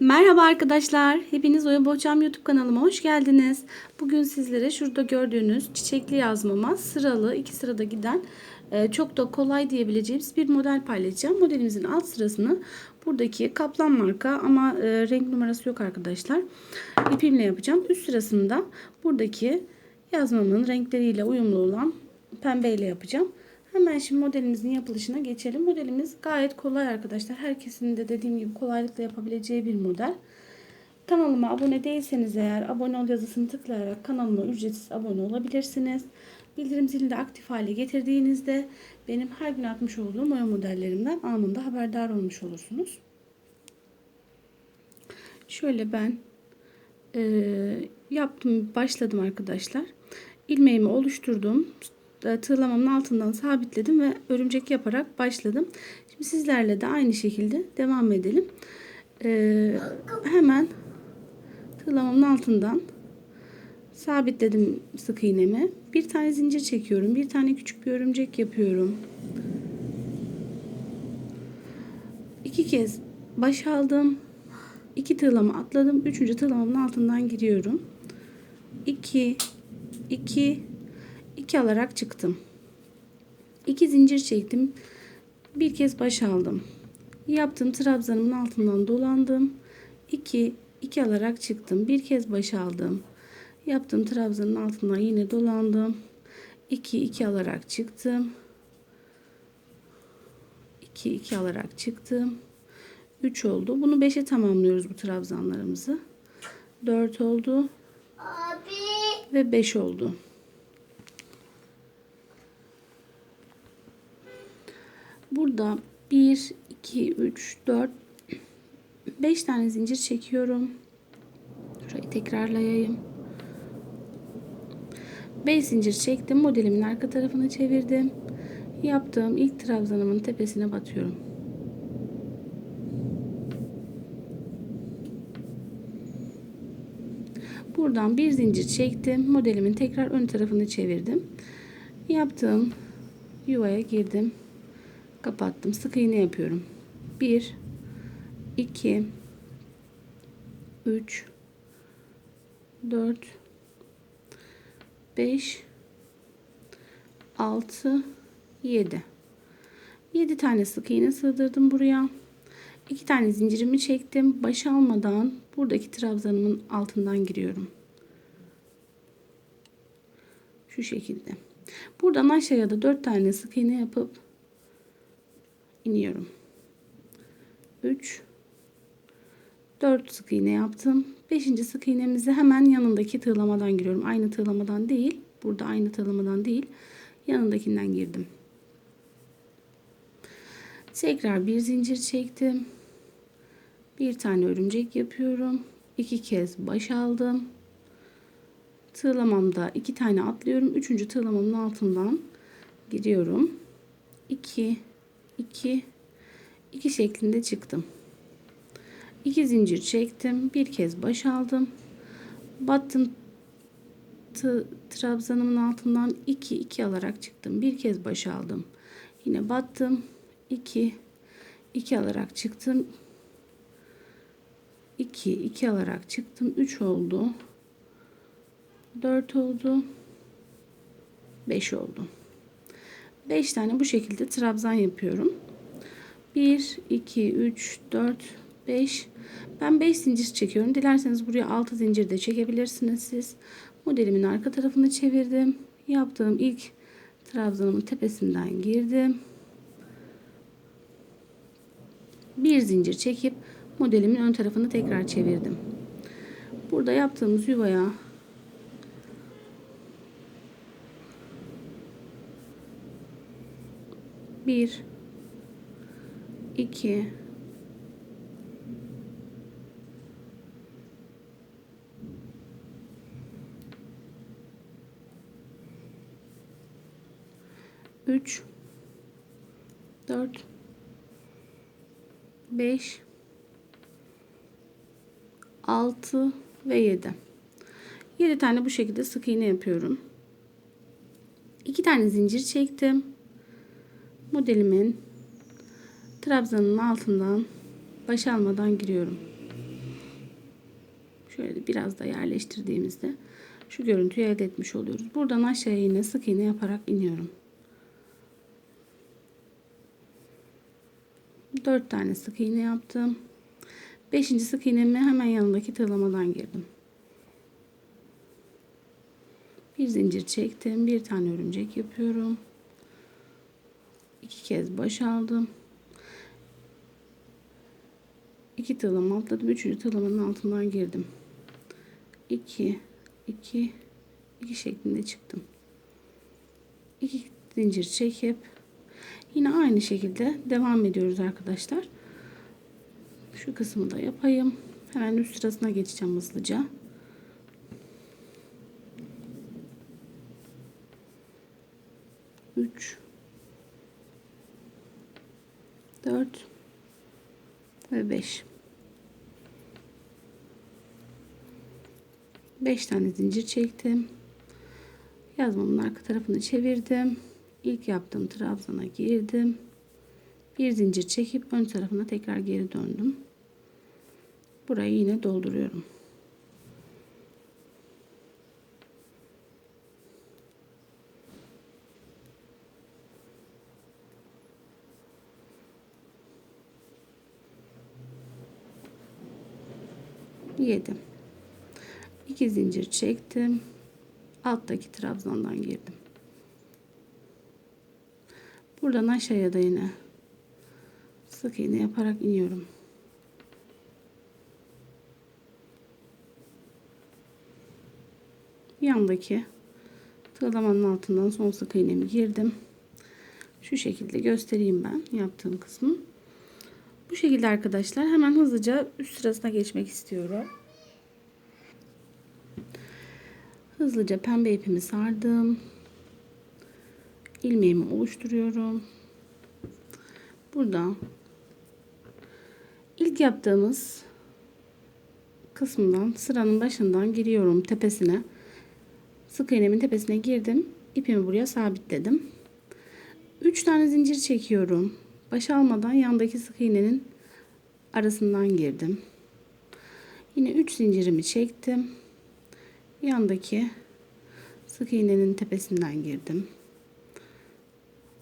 Merhaba arkadaşlar. Hepiniz Oya Bohçam YouTube kanalıma hoş geldiniz. Bugün sizlere şurada gördüğünüz çiçekli yazmama sıralı iki sırada giden e, çok da kolay diyebileceğimiz bir model paylaşacağım. Modelimizin alt sırasını buradaki kaplan marka ama e, renk numarası yok arkadaşlar. İpimle yapacağım. Üst sırasında buradaki yazmamın renkleriyle uyumlu olan pembeyle yapacağım. Hemen şimdi modelimizin yapılışına geçelim. Modelimiz gayet kolay arkadaşlar. Herkesin de dediğim gibi kolaylıkla yapabileceği bir model. Kanalıma abone değilseniz eğer abone ol yazısını tıklayarak kanalıma ücretsiz abone olabilirsiniz. Bildirim zilini de aktif hale getirdiğinizde benim her gün atmış olduğum oya modellerimden anında haberdar olmuş olursunuz. Şöyle ben e, yaptım başladım arkadaşlar. İlmeğimi oluşturdum tığlamamın altından sabitledim ve örümcek yaparak başladım. Şimdi sizlerle de aynı şekilde devam edelim. Ee, hemen tığlamamın altından sabitledim sık iğnemi. Bir tane zincir çekiyorum. Bir tane küçük bir örümcek yapıyorum. İki kez baş aldım. İki tığlama atladım. Üçüncü tığlamamın altından giriyorum. 2 2 2 alarak çıktım. 2 zincir çektim. Bir kez baş aldım. Yaptığım trabzanımın altından dolandım. 2 2 alarak çıktım. Bir kez baş aldım. Yaptığım trabzanın altından yine dolandım. 2 2 alarak çıktım. 2 2 alarak çıktım. 3 oldu. Bunu 5'e tamamlıyoruz bu trabzanlarımızı. 4 oldu. Abi. Ve 5 oldu. Burada 1, 2, 3, 4, 5 tane zincir çekiyorum. Şurayı tekrarlayayım. 5 zincir çektim. Modelimin arka tarafını çevirdim. Yaptığım ilk trabzanımın tepesine batıyorum. Buradan bir zincir çektim. Modelimin tekrar ön tarafını çevirdim. Yaptığım yuvaya girdim kapattım. Sık iğne yapıyorum. 1 2 3 4 5 6 7 7 tane sık iğne sığdırdım buraya. 2 tane zincirimi çektim. Baş almadan buradaki trabzanımın altından giriyorum. Şu şekilde. Buradan aşağıya da 4 tane sık iğne yapıp iniyorum. 3 4 sık iğne yaptım. 5. sık iğnemizi hemen yanındaki tığlamadan giriyorum. Aynı tığlamadan değil. Burada aynı tığlamadan değil. Yanındakinden girdim. Tekrar bir zincir çektim. Bir tane örümcek yapıyorum. iki kez baş aldım. Tığlamamda iki tane atlıyorum. Üçüncü tığlamamın altından giriyorum. 2 2 2 şeklinde çıktım. 2 zincir çektim. Bir kez baş aldım. Battım trabzanımın altından 2 2 alarak çıktım. Bir kez baş aldım. Yine battım. 2 2 alarak çıktım. 2 2 alarak çıktım. 3 oldu. 4 oldu. 5 oldu. 5 tane bu şekilde trabzan yapıyorum. 1, 2, 3, 4, 5. Ben 5 zincir çekiyorum. Dilerseniz buraya 6 zincir de çekebilirsiniz siz. Modelimin arka tarafını çevirdim. Yaptığım ilk trabzanımın tepesinden girdim. Bir zincir çekip modelimin ön tarafını tekrar çevirdim. Burada yaptığımız yuvaya 1 2 3 4 5 6 ve 7 7 tane bu şekilde sık iğne yapıyorum. 2 tane zincir çektim modelimin trabzanın altından baş almadan giriyorum. Şöyle biraz da yerleştirdiğimizde şu görüntüyü elde etmiş oluyoruz. Buradan aşağıya yine sık iğne yaparak iniyorum. 4 tane sık iğne yaptım. 5. sık iğnemi hemen yanındaki tığlamadan girdim. Bir zincir çektim. Bir tane örümcek yapıyorum. İki kez baş aldım. İki tığlama atladım. Üçüncü tığlamanın altından girdim. 2 2 2 şeklinde çıktım. 2 zincir çekip yine aynı şekilde devam ediyoruz arkadaşlar. Şu kısmı da yapayım. Hemen üst sırasına geçeceğim hızlıca. 4 ve 5 5 tane zincir çektim. Yazmamın arka tarafını çevirdim. İlk yaptığım trabzana girdim. Bir zincir çekip ön tarafına tekrar geri döndüm. Burayı yine dolduruyorum. Yedim. 2 zincir çektim. Alttaki trabzandan girdim. Buradan aşağıya da yine sık iğne yaparak iniyorum. Yandaki tığlamanın altından son sık iğnemi girdim. Şu şekilde göstereyim ben yaptığım kısmı. Bu şekilde arkadaşlar hemen hızlıca üst sırasına geçmek istiyorum. Hızlıca pembe ipimi sardım. ilmeğimi oluşturuyorum. Burada ilk yaptığımız kısmından sıranın başından giriyorum tepesine. Sık iğnemin tepesine girdim. İpimi buraya sabitledim. 3 tane zincir çekiyorum. Baş almadan yandaki sık iğnenin arasından girdim. Yine 3 zincirimi çektim yandaki sık iğnenin tepesinden girdim.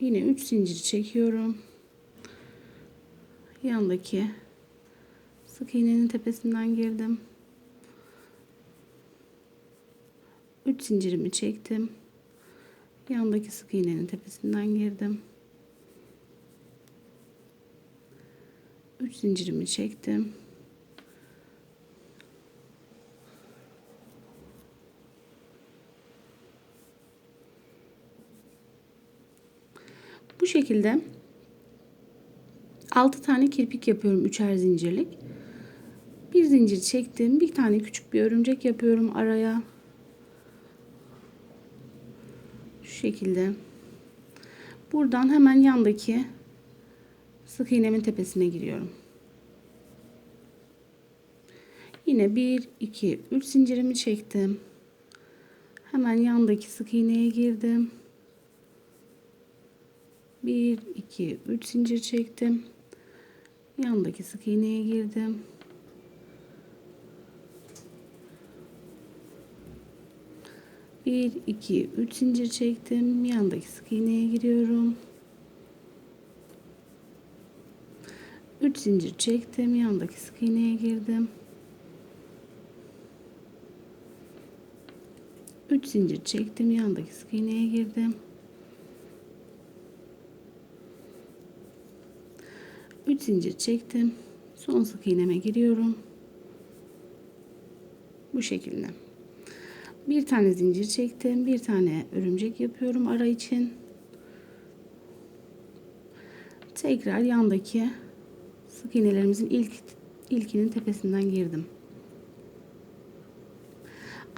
Yine 3 zincir çekiyorum. Yandaki sık iğnenin tepesinden girdim. 3 zincirimi çektim. Yandaki sık iğnenin tepesinden girdim. 3 zincirimi çektim. Bu şekilde 6 tane kirpik yapıyorum üçer zincirlik. Bir zincir çektim. Bir tane küçük bir örümcek yapıyorum araya. Şu şekilde. Buradan hemen yandaki sık iğnemin tepesine giriyorum. Yine 1 2 3 zincirimi çektim. Hemen yandaki sık iğneye girdim. 1 2 3 zincir çektim yandaki sık iğneye girdim bir iki üç zincir çektim yandaki sık iğneye giriyorum 3 zincir çektim yandaki sık iğneye girdim 3 zincir çektim yandaki sık iğneye girdim 3 zincir çektim. Son sık iğneme giriyorum. Bu şekilde. Bir tane zincir çektim. Bir tane örümcek yapıyorum ara için. Tekrar yandaki sık iğnelerimizin ilk ilkinin tepesinden girdim.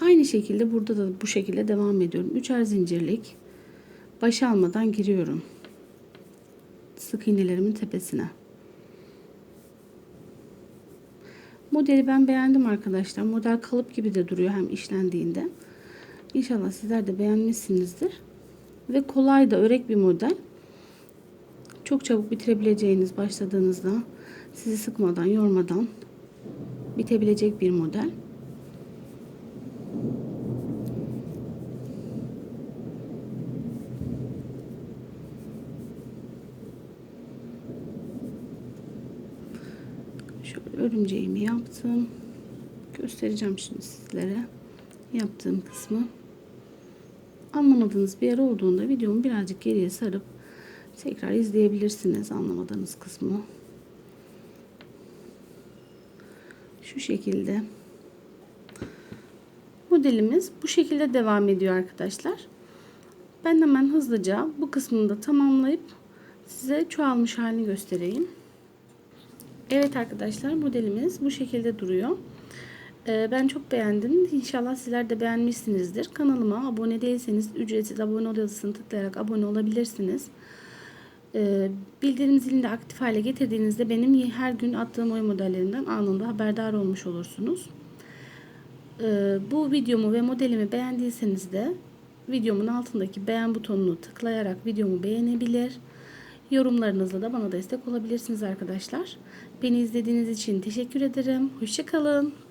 Aynı şekilde burada da bu şekilde devam ediyorum. Üçer zincirlik baş almadan giriyorum. Sık iğnelerimin tepesine. Modeli ben beğendim arkadaşlar. Model kalıp gibi de duruyor hem işlendiğinde. İnşallah sizler de beğenmişsinizdir. Ve kolay da örek bir model. Çok çabuk bitirebileceğiniz başladığınızda sizi sıkmadan, yormadan bitebilecek bir model. Şöyle örümceğimi yaptım. Göstereceğim şimdi sizlere yaptığım kısmı. Anlamadığınız bir yer olduğunda videomu birazcık geriye sarıp tekrar izleyebilirsiniz anlamadığınız kısmı. Şu şekilde. Modelimiz bu şekilde devam ediyor arkadaşlar. Ben hemen hızlıca bu kısmını da tamamlayıp size çoğalmış halini göstereyim. Evet arkadaşlar modelimiz bu şekilde duruyor. Ee, ben çok beğendim. İnşallah sizler de beğenmişsinizdir. Kanalıma abone değilseniz ücretsiz abone ol yazısını tıklayarak abone olabilirsiniz. Ee, bildirim zilini aktif hale getirdiğinizde benim her gün attığım oy modellerinden anında haberdar olmuş olursunuz. Ee, bu videomu ve modelimi beğendiyseniz de videomun altındaki beğen butonunu tıklayarak videomu beğenebilir. Yorumlarınızla da bana destek olabilirsiniz arkadaşlar. Beni izlediğiniz için teşekkür ederim. Hoşçakalın.